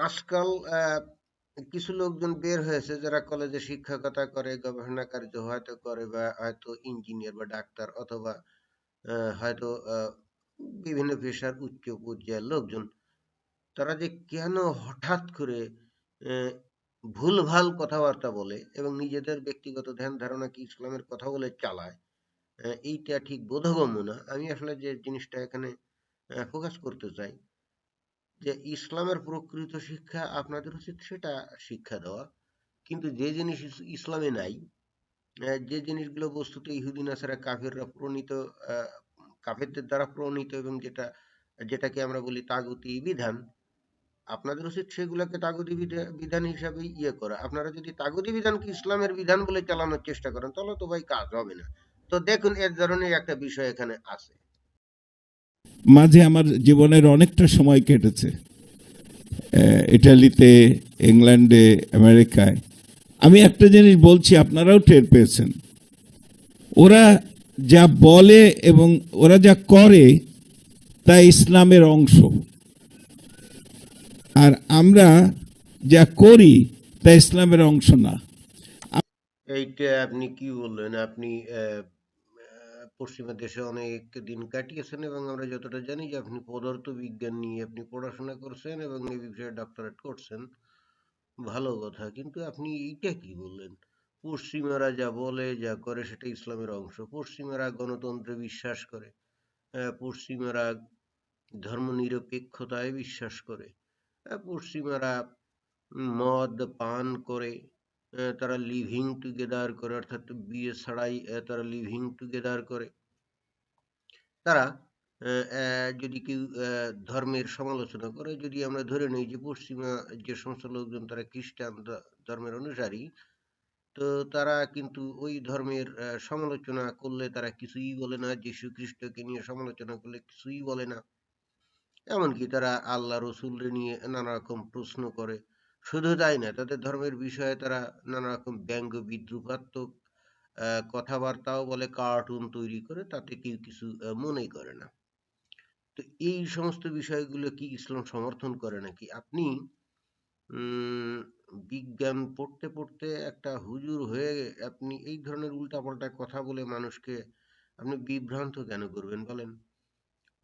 আজকাল কিছু লোকজন বের হয়েছে যারা কলেজে শিক্ষকতা করে, গবেষণা কার্য হয়তো করে বা হয়তো ইঞ্জিনিয়ার বা ডাক্তার অথবা হয়তো বিভিন্ন পেশার উচ্চ পর্যায়ের লোকজন। তারা যে কেন হঠাৎ করে ভুলভাল কথাবার্তা বলে এবং নিজেদের ব্যক্তিগত ধ্যান ধারণা কি ইসলামের কথা বলে চালায় এইটা ঠিক বোধগম্য না। আমি আসলে যে জিনিসটা এখানে ফোকাস করতে চাই যে ইসলামের প্রকৃত শিক্ষা আপনাদের উচিত সেটা শিক্ষা দেওয়া। কিন্তু যে জিনিস ইসলামে নাই যে জিনিসগুলো বস্তুত ইহুদিন আসারা কাফেররা প্রণীত কাফেরদের দ্বারা প্রণীত এবং যেটা, যেটাকে আমরা বলি তাগুতি বিধান, আপনাদের উচিত সেগুলোকে তাগুতি বিধা- বিধান হিসাবে ইয়ে করা। আপনারা যদি তাগুতি বিধানকে ইসলামের বিধান বলে চালানোর চেষ্টা করেন, তাহলে তো ভাই কাজ হবে না। তো দেখুন, এর ধরনের একটা বিষয় এখানে আছে। মাঝে আমার জীবনের অনেকটা সময় কেটেছে। ইটালিতে, ইংল্যান্ডে, আমেরিকায়। আমি একটা জিনিস বলছি, আপনারাও টের পেয়েছেন। ওরা যা বলে এবং ওরা যা করে, তা ইসলামের অংশ। আর আমরা যা করি, তা ইসলামের অংশ না। এইটা আপনি কি বললেন? আপনি পশ্চিমা দেশে অনেক দিন কাটিয়েছেন এবং আমরা যতটা জানি যে আপনি পদার্থ বিজ্ঞান নিয়ে আপনি পড়াশোনা করছেন এবং এই বিষয়ে ডক্টরেট করছেন। ভালো কথা কিন্তু আপনি এইটা কি বললেন? পশ্চিমারা যা বলে যা করে সেটা ইসলামের অংশ। পশ্চিমারা গণতন্ত্রে বিশ্বাস করে। আহ, পশ্চিমারা ধর্মনিরপেক্ষতায় বিশ্বাস করে। পশ্চিমারা মদ পান করে। তারা লিভিং টুগেদার করে, অর্থাৎ বিয়ে ছাড়াই তারা লিভিং টুগেদার করে। তারা যদি কেউ ধর্মের সমালোচনা করে, যদি আমরা ধরে নিই যে পশ্চিমা যে সমস্ত লোকজন তারা খ্রিস্টান ধর্মের অনুসারী, তো তারা কিন্তু ওই ধর্মের সমালোচনা করলে তারা কিছুই বলে না, যীশু খ্রিস্টকে নিয়ে সমালোচনা করলে কিছুই বলে না। এমনকি তারা আল্লাহ রসুলরে নিয়ে নানা রকম প্রশ্ন করে। শুধু তাই না, তাদের ধর্মের বিষয়ে তারা নানা রকম ব্যঙ্গ বিদ্রুপাত্মক কথাবার্তাও বলে কার্টুন তৈরি করে, তাতে কেউ কিছু মনেই করে না। তো এই সমস্ত বিষয়গুলো কি ইসলাম সমর্থন করে নাকি? আপনি বিজ্ঞান পড়তে পড়তে একটা হুজুর হয়ে আপনি এই ধরনের উল্টাপাল্টা কথা বলে মানুষকে আপনি বিভ্রান্ত কেন করবেন বলেন?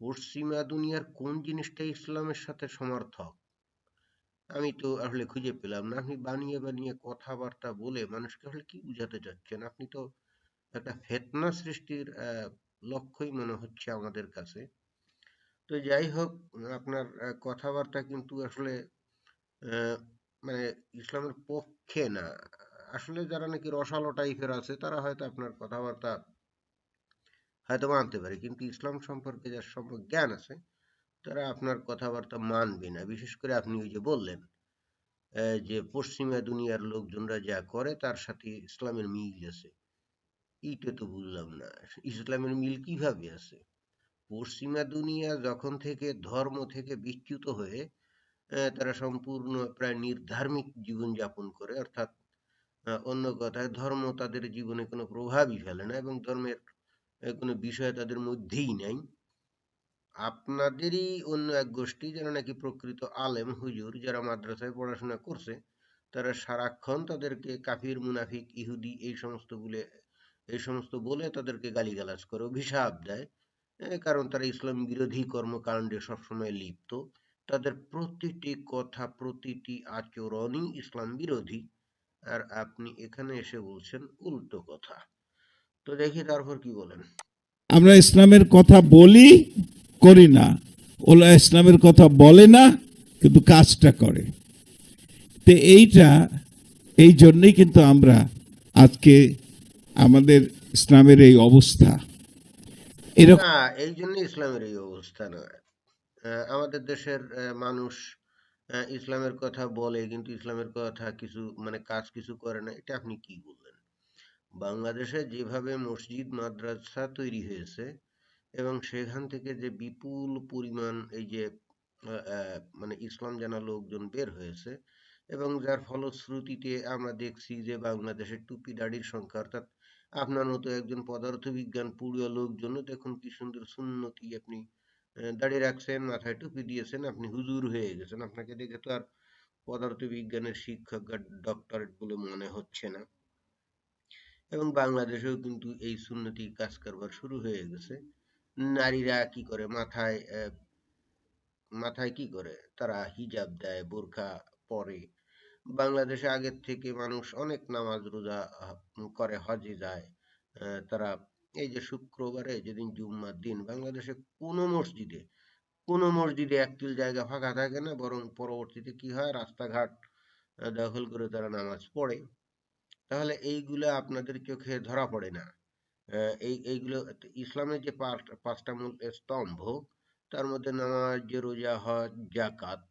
পশ্চিমা দুনিয়ার কোন জিনিসটা ইসলামের সাথে সমর্থক? আমি তো আসলে খুঁজে পেলাম না। আপনি বানিয়ে বানিয়ে কথাবার্তা বলে মানুষকে আসলে কি বুঝাতে চাচ্ছেন? আপনি তো একটা ফেতনা সৃষ্টির লক্ষ্যই মনে হচ্ছে আমাদের কাছে। তো যাই হোক, আপনার কথাবার্তা কিন্তু আসলে মানে ইসলামের পক্ষে না। আসলে যারা নাকি রসালো টাইপের আছে, তারা হয়তো আপনার কথাবার্তা হয়তো মানতে পারে। কিন্তু ইসলাম সম্পর্কে যার সম্পর্কে জ্ঞান আছে তারা আপনার কথাবার্তা মানবে না। বিশেষ করে আপনি ওই যে বললেন যে পশ্চিমা দুনিয়ার লোকজনরা যা করে তার সাথে ইসলামের মিল আছে। এইটা তো বুঝলাম না। ইসলামের মিল কীভাবে আছে? পশ্চিমা দুনিয়া যখন থেকে ধর্ম থেকে বিচ্যুত হয়ে তারা সম্পূর্ণ প্রায় নির্ধার্মিক জীবন যাপন করে, অর্থাৎ অন্য কথায় ধর্ম তাদের জীবনে কোনো প্রভাবই ফেলে না এবং ধর্মের কোনো বিষয় তাদের মধ্যেই নাই। আপনাদেরই অন্য এক গোষ্ঠী যারা নাকি প্রকৃত আলেম, হুজুর যারা মাদ্রাসায় পড়াশোনা করছে, তারা সারাক্ষণ তাদেরকে কাফির, মুনাফিক, ইহুদি এই সমস্ত বলে, এই সমস্ত বলে তাদেরকে গালিগালাজ করে অভিশাপ দেয়। কারণ তারা ইসলাম বিরোধী কর্মকাণ্ডে সবসময় লিপ্ত। তাদের প্রতিটি কথা, প্রতিটি আচরণই ইসলাম বিরোধী। আর আপনি এখানে এসে বলছেন উল্টো কথা। তো দেখি তারপর কি বলেন? আমরা ইসলামের কথা বলি করি না। ওরা ইসলামের কথা বলে না, কিন্তু কাজটা করে। তো এইটা, এই জন্যই কিন্তু আমরা আজকে আমাদের ইসলামের এই অবস্থা। এরকম এই জন্য ইসলামের এই অবস্থা নয়। আমাদের দেশের মানুষ ইসলামের কথা বলে, কিন্তু ইসলামের কথা কিছু মানে কাজ কিছু করে না। এটা আপনি কি বললেন? বাংলাদেশে যেভাবে মসজিদ, মাদ্রাসা তৈরি হয়েছে এবং সেখান থেকে যে বিপুল পরিমাণ এই যে মানে ইসলাম জানা লোকজন বের হয়েছে এবং যার ফলশ্রুতিতে আমরা দেখছি যে বাংলাদেশের টুপি দাড়ির সংখ্যা অর্থাৎ আপনার মতো একজন পদার্থবিজ্ঞান পড়ুয়া লোকজন দেখুন কি সুন্দর সুন্নতি আপনি আহ, দাড়ি রাখছেন মাথায় টুপি দিয়েছেন আপনি হুজুর হয়ে গেছেন। আপনাকে দেখে তো আর পদার্থবিজ্ঞানের শিক্ষক ডক্টরেট বলে মনে হচ্ছে না। এবং বাংলাদেশেও কিন্তু এই সুন্নতি কাজ কারবার শুরু হয়ে গেছে। নারীরা কি করে? মাথায় মাথায় কি করে? তারা হিজাব দেয়, বোরখা পরে। বাংলাদেশে আগের থেকে মানুষ অনেক নামাজ রোজা করে, হজে যায়। তারা এই যে শুক্রবারে যেদিন জুম্মার দিন, বাংলাদেশে কোনো মসজিদে কোনো মসজিদে একটিল জায়গা ফাঁকা থাকে না, বরং পরবর্তীতে কি হয়? রাস্তাঘাট দখল করে তারা নামাজ পড়ে। তাহলে এইগুলো আপনাদের চোখে ধরা পড়ে না। এই, এইগুলো ইসলামের যে পাঁচ- পাঁচটা মূল স্তম্ভ, তার মধ্যে নামাজ, যে রোজা, হজ জাকাত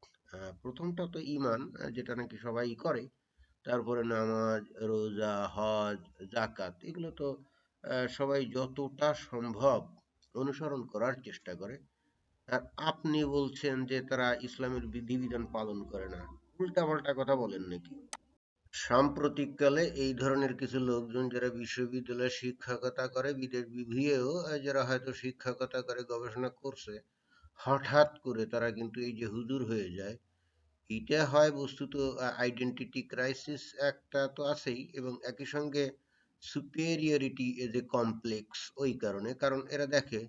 প্রথমটা তো ইমান যেটা নাকি সবাই করে। তারপরে নামাজ, রোজা, হজ জাকাত এগুলো তো সবাই যতটা সম্ভব অনুসরণ করার চেষ্টা করে। আর আপনি বলছেন যে তারা ইসলামের বিধিবিধান পালন করে না। উল্টা পাল্টা কথা বলেন নাকি? সাম্প্রতিককালে এই ধরনের কিছু লোকজন যারা বিশ্ববিদ্যালয়ে শিক্ষকতা করে বিদেশ বিভুঁইয়েও আহ, যারা হয়তো শিক্ষকতা করে গবেষণা করছে হঠাৎ করে তারা কিন্তু এই যে হুজুর হয়ে যায় এটা হয় বস্তুত আইডেন্টিটি ক্রাইসিস একটা তো আছেই এবং একই সঙ্গে সুপেরিয়রিটি এজ এ কমপ্লেক্স ওই কারণে। কারণ এরা দেখে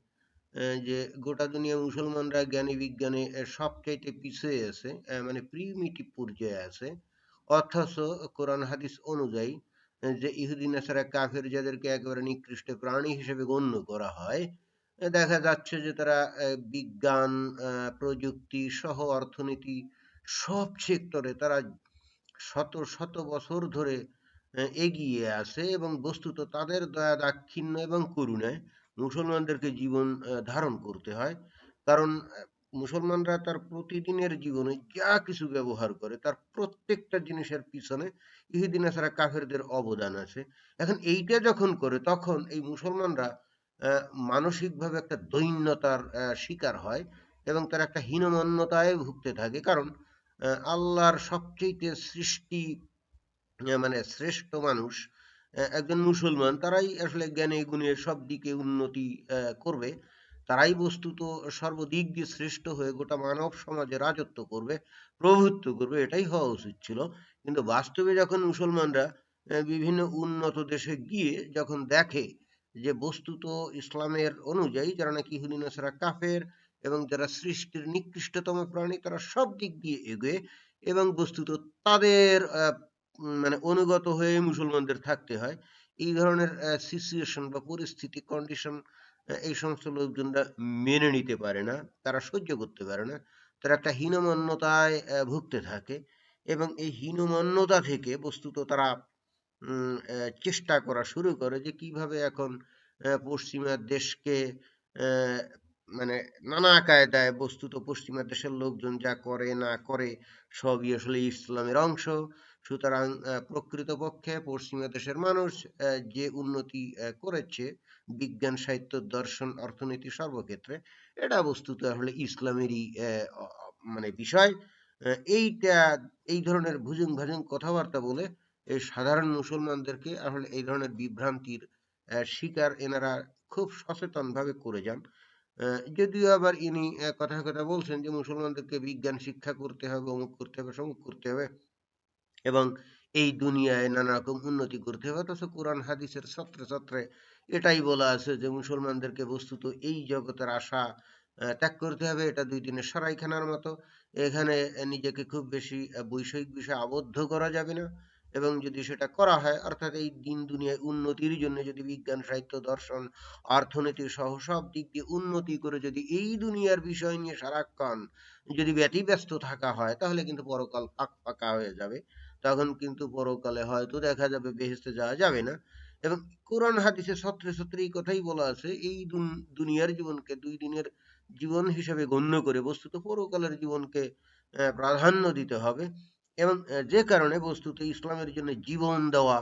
যে গোটা দুনিয়া মুসলমানরা জ্ঞানী বিজ্ঞানে সবচাইতে পিছিয়ে আছে মানে প্রিমিটিভ পর্যায়ে আছে। অথচ কোরআন হাদিস অনুযায়ী যে ইহুদিন, নাসারা, কাফের যাদেরকে একেবারে নিকৃষ্ট প্রাণী হিসেবে গণ্য করা হয় দেখা যাচ্ছে যে তারা বিজ্ঞান প্রযুক্তি সহ অর্থনীতি সব সেক্টরে তারা শত শত বছর ধরে এগিয়ে আছে এবং বস্তুত তাদের দয়া দাক্ষিণ্য এবং করুণায় মুসলমানদেরকে জীবন ধারণ করতে হয়। কারণ মুসলমানরা তার প্রতিদিনের জীবনে যা কিছু ব্যবহার করে, তার প্রত্যেকটা জিনিসের পিছনে ইহুদিন ছাড়া কাফেরদের অবদান আছে। এখন এইটা যখন করে, তখন এই মুসলমানরা মানসিকভাবে একটা দৈন্যতার শিকার হয় এবং তারা একটা হীনমন্যতায় ভুগতে থাকে। কারণ আল্লাহর সবচেয়ে সৃষ্টি মানে শ্রেষ্ঠ মানুষ একজন মুসলমান, তারাই আসলে জ্ঞানে গুণে সব দিকে উন্নতি করবে। তারাই বস্তুত সর্বদিক দিয়ে শ্রেষ্ঠ হয়ে গোটা মানব সমাজে রাজত্ব করবে, প্রভুত্ব করবে, এটাই হওয়া উচিত ছিল। কিন্তু বাস্তবে যখন মুসলমানরা বিভিন্ন উন্নত দেশে গিয়ে যখন দেখে যে বস্তুত ইসলামের অনুযায়ী যারা নাকি ইহুদিন কাফের এবং যারা সৃষ্টির নিকৃষ্টতম প্রাণী, তারা সব দিক দিয়ে এগোয় এবং বস্তুত তাদের মানে অনুগত হয়ে মুসলমানদের থাকতে হয়। এই ধরনের সিচুয়েশন বা পরিস্থিতি কন্ডিশন এই সমস্ত লোকজনরা মেনে নিতে পারে না, তারা সহ্য করতে পারে না, তারা একটা হীনমন্যতায় ভুগতে থাকে এবং এই হীনমন্যতা থেকে বস্তুত তারা চেষ্টা করা শুরু করে যে কীভাবে এখন পশ্চিমা দেশকে মানে নানা কায়দায় বস্তুত পশ্চিমা দেশের লোকজন যা করে না করে সবই আসলে ইসলামের অংশ। সুতরাং প্রকৃতপক্ষে পশ্চিমা দেশের মানুষ যে উন্নতি করেছে, বিজ্ঞান, সাহিত্য, দর্শন, অর্থনীতি সর্বক্ষেত্রে, এটা বস্তুত আসলে ইসলামেরই মানে বিষয়। এইটা, এই ধরনের ভুজুং ভাজুং কথাবার্তা বলে এই সাধারণ মুসলমানদেরকে আসলে এই ধরনের বিভ্রান্তির শিকার এনারা খুব সচেতন ভাবে করে যান। যদিও আবার ইনি কথায় কথা বলছেন যে মুসলমানদেরকে বিজ্ঞান শিক্ষা করতে হবে, অমুক করতে হবে, সমুক করতে হবে। এবং এই দুনিয়ায় নানা রকম উন্নতি করতে হবে অথচ কোরআন, হাদিসের ছত্রে ছত্রে এটাই বলা আছে যে, মুসলমানদেরকে বস্তুত এই জগতের আশা ত্যাগ করতে হবে। এটা দুই দিনের সরাইখানার মতো। এখানে নিজেকে খুব বেশি বৈষয়িক বিষয়ে আবদ্ধ করা যাবে না এবং যদি সেটা করা হয়, অর্থাৎ এই দিন দুনিয়ায় উন্নতির জন্য যদি বিজ্ঞান, সাহিত্য, দর্শন, অর্থনীতি সহ সব দিক দিয়ে উন্নতি করে যদি এই দুনিয়ার বিষয় নিয়ে সারাক্ষণ যদি ব্যতিব্যস্ত থাকা হয়, তাহলে কিন্তু পরকাল ফাঁক ফাঁকা হয়ে যাবে। তখন কিন্তু পরকালে হয়তো দেখা যাবে বেহেস্তে যাওয়া যাবে না। এবং কোরআন হাদিসে সত্রে সত্রে এই কথাই বলা আছে এই দুনিয়ার জীবনকে দুই দিনের জীবন হিসেবে গণ্য করে বস্তুত পরকালের জীবনকে প্রাধান্য দিতে হবে। এবং যে কারণে বস্তুত ইসলামের জন্য জীবন দেওয়া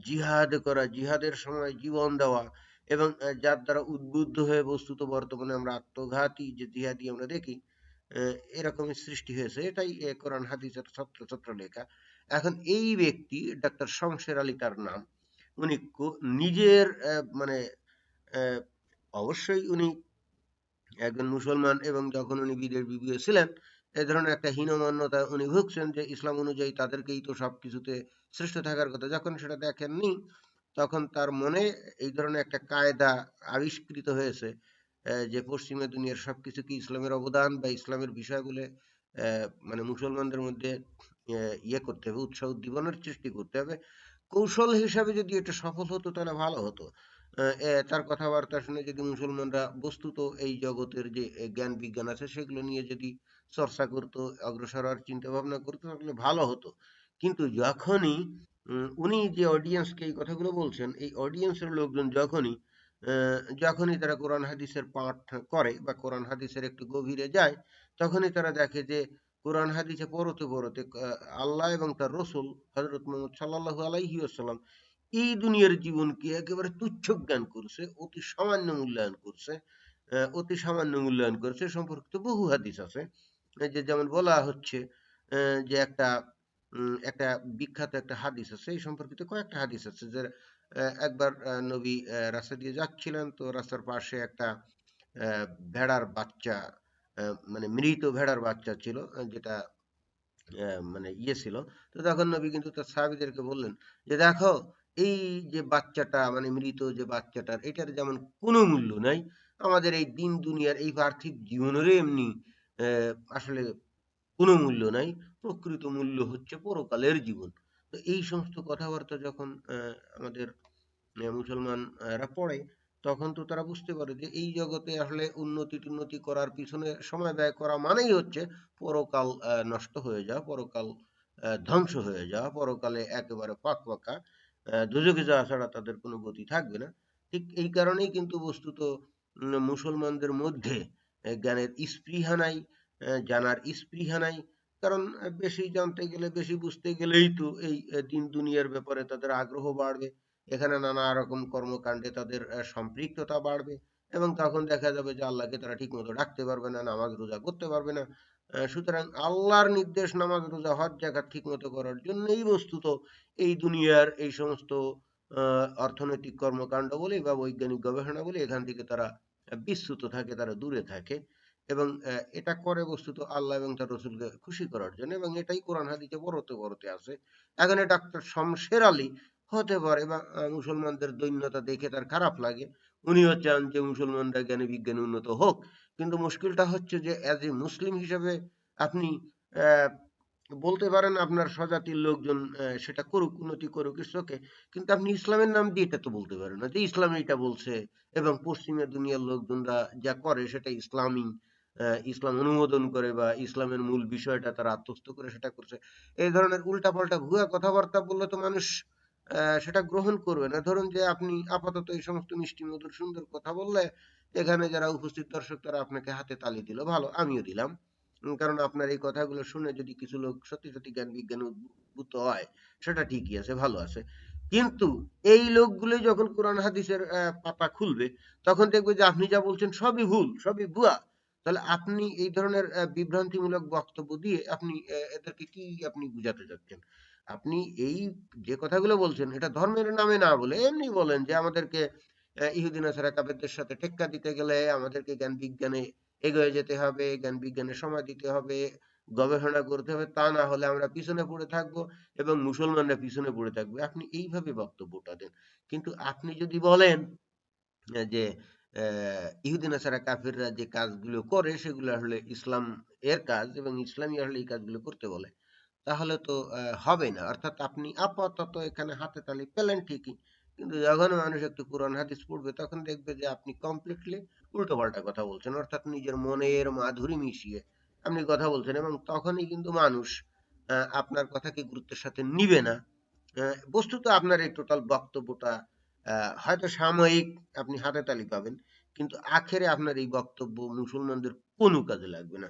জিহাদ করা জিহাদের সময় জীবন দেওয়া এবং যার দ্বারা উদ্বুদ্ধ হয়ে বস্তুত বর্তমানে আমরা আত্মঘাতী যে জিহাদি আমরা দেখি আহ, এরকমই সৃষ্টি হয়েছে। এটাই কোরআন হাদিসের ছত্র ছত্র লেখা। এখন এই ব্যক্তি, ডাক্তার শমশের আলী তার নাম, উনি নিজের মানে অবশ্যই উনি একজন মুসলমান এবং যখন উনি বিদেশ বিভুঁইয়ে ছিলেন, এ ধরনের একটা হীনমান্যতা উনি ভুগছেন যে ইসলাম অনুযায়ী তাদেরকেই তো সব কিছুতে শ্রেষ্ঠ থাকার কথা। যখন সেটা দেখেননি, তখন তার মনে এই ধরনের একটা কায়দা আবিষ্কৃত হয়েছে যে পশ্চিমা দুনিয়ার সবকিছু কি ইসলামের অবদান বা ইসলামের বিষয়গুলো মানে মুসলমানদের মধ্যে ইয়ে করতে হবে, উৎসাহ উদ্দীপনার সৃষ্টি করতে হবে। কৌশল হিসাবে যদি এটা সফল হতো, তাহলে ভালো হতো। তার কথাবার্তা শুনে যদি মুসলমানরা বস্তুত এই জগতের যে জ্ঞান বিজ্ঞান আছে, সেগুলো নিয়ে যদি চর্চা করতো, অগ্রসর হওয়ার চিন্তা ভাবনা করতো, তাহলে ভালো হতো। কিন্তু যখনই উনি যে অডিয়েন্সকে এই কথাগুলো বলছেন, এই অডিয়েন্সের লোকজন যখনই যখনই তারা কোরআন হাদিসের পাঠ করে বা কোরআন হাদিসের একটু গভীরে যায়, তখনই তারা দেখে যে কোরআন হাদিসে পড়তে পড়তে আল্লাহ এবং তার রসুল হজরত মোহাম্মদ সাল্লাহ আলাইহি আসাল্লাম এই দুনিয়ার জীবনকে একেবারে তুচ্ছ জ্ঞান করছে, অতি সামান্য মূল্যায়ন করছে অতি সামান্য মূল্যায়ন করছে সম্পর্কিত বহু হাদিস আছে। যে যেমন বলা হচ্ছে যে একটা একটা বিখ্যাত একটা হাদিস আছে, এই সম্পর্কিত কয়েকটা হাদিস আছে যে একবার নবী রাস্তা দিয়ে যাচ্ছিলেন, তো রাস্তার পাশে একটা ভেড়ার বাচ্চা মানে মৃত ভেড়ার বাচ্চা ছিল যেটা মানে ইয়ে ছিল। তো তখন নবী কিন্তু তার সাহাবীদেরকে বললেন যে, দেখো, এই যে বাচ্চাটা মানে মৃত যে বাচ্চাটার, এটার যেমন কোনো মূল্য নাই, আমাদের এই দিন দুনিয়ার এই পার্থিব জীবনেরও এমনি আসলে কোনো মূল্য নাই, প্রকৃত মূল্য হচ্ছে পরকালের জীবন। তো এই সমস্ত কথাবার্তা যখন আমাদের মুসলমানরা পড়ে তখন তো তারা বুঝতে পারে যে এই জগতে আসলে উন্নতি টুন্নতি করার পিছনে সময় ব্যয় করা মানেই হচ্ছে পরকাল নষ্ট হয়ে যাওয়া, পরকাল ধ্বংস হয়ে যাওয়া, পরকালে একেবারে পাক পাকা দুযোগে যাওয়া ছাড়া তাদের কোনো গতি থাকবে না। ঠিক এই কারণেই কিন্তু বস্তুত মুসলমানদের মধ্যে জ্ঞানের স্পৃহা নাই জানার স্পৃহা নাই। কারণ বেশি জানতে গেলে, বেশি বুঝতে গেলেই তো এই দিন দুনিয়ার ব্যাপারে তাদের আগ্রহ বাড়বে। এখানে নানা রকম কর্মকাণ্ডে তাদের সম্পৃক্ততা বাড়বে এবং তখন দেখা যাবে যে আল্লাহকে তারা ঠিক মতো ডাকতে পারবে না, নামাজ রোজা করতে পারবে না। সুতরাং আল্লাহর নির্দেশ নামাজ রোজা, হজ জাকাত ঠিক মতো করার জন্যই বস্তুত এই দুনিয়ার এই সমস্ত অর্থনৈতিক কর্মকাণ্ড বলে বা বৈজ্ঞানিক গবেষণা বলে এখান থেকে তারা বিচ্যুত থাকে, তারা দূরে থাকে এবং এটা করে বস্তুত আল্লাহ এবং তার রসুলকে খুশি করার জন্য এবং এটাই কোরআন হাদিসে বড়তে বড়তে আছে। এখানে ডাক্তার শমশের আলী হতে পারে বা মুসলমানদের দৈন্যতা দেখে তার খারাপ লাগে। উনিও চান যে মুসলমানরা জ্ঞানে বিজ্ঞানে উন্নত হোক। কিন্তু মুশকিলটা হচ্ছে যে অ্যাজ এ মুসলিম হিসেবে আপনি বলতে পারেন আপনার স্বজাতির লোকজন সেটা করুক, উন্নতি করুক ইসলামকে কিন্তু আপনি ইসলামের নাম দিয়ে এটা তো বলতে পারেন না যে ইসলাম এটা বলছে এবং পশ্চিমা দুনিয়ার লোকজনরা যা করে সেটা ইসলামী ইসলাম অনুমোদন করে বা ইসলামের মূল বিষয়টা তারা আত্মস্থ করে সেটা করছে। এই ধরনের উল্টাপাল্টা ভুয়া কথাবার্তা বললে তো মানুষ সেটা গ্রহণ করবে না ধরুন যে আপনি আপাতত এই সমস্ত মিষ্টি মধুর সুন্দর কথা বললে, এখানে যারা উপস্থিত দর্শক তারা আপনাকে হাতে তালি দিল। ভালো, আমিও দিলাম। কারণ আপনার এই কথাগুলো শুনে যদি কিছু লোক সত্যি সত্যি জ্ঞান বিজ্ঞানে উদ্বুদ্ধ হয়, সেটা ঠিকই আছে, ভালো আছে। কিন্তু এই লোকগুলো যখন কোরআন হাদিসের পাতা খুলবে, তখন দেখবে যে আপনি যা বলছেন সবই ভুল, সবই ভুয়া। তাহলে আপনি এই ধরনের বিভ্রান্তিমূলক বক্তব্য দিয়ে আপনি এদেরকে কি আপনি বুঝাতে চাচ্ছেন? আপনি এই যে কথাগুলো বলছেন এটা ধর্মের নামে না বলে এমনি বলেন যে আমাদেরকে আহ, ইহুদি নাসারা কাফেরদের সাথে টেক্কা দিতে গেলে আমাদেরকে জ্ঞান বিজ্ঞানে এগিয়ে যেতে হবে জ্ঞান বিজ্ঞানে সময় দিতে হবে গবেষণা করতে হবে তা না হলে আমরা পিছনে পড়ে থাকব এবং মুসলমানরা পিছনে পড়ে থাকবে। আপনি এইভাবে বক্তব্যটা দেন। কিন্তু আপনি যদি বলেন যে আহ, ইহুদি নাসারা কাফিররা যে কাজগুলো করে সেগুলো আসলে ইসলাম এর কাজ এবং ইসলামই আসলে এই কাজগুলো করতে বলে। তাহলে তো হবে না। অর্থাৎ আপনি আপাতত এখানে হাতে তালি পেলেন ঠিকই। কিন্তু যখন মানুষ একটু কোরআন হাদিস পড়বে, তখন দেখবে যে আপনি কমপ্লিটলি উল্টো পাল্টা কথা বলছেন। অর্থাৎ নিজের মনের মাধুরী মিশিয়ে আপনি কথা বলছেন এবং তখনই কিন্তু মানুষ আপনার কথাকে গুরুত্বের সাথে নিবে না। বস্তুত আপনার এই টোটাল বক্তব্যটা হয়তো সাময়িক আপনি হাতে তালি পাবেন, কিন্তু আখেরে আপনার এই বক্তব্য মুসলমানদের কোনো কাজে লাগবে না।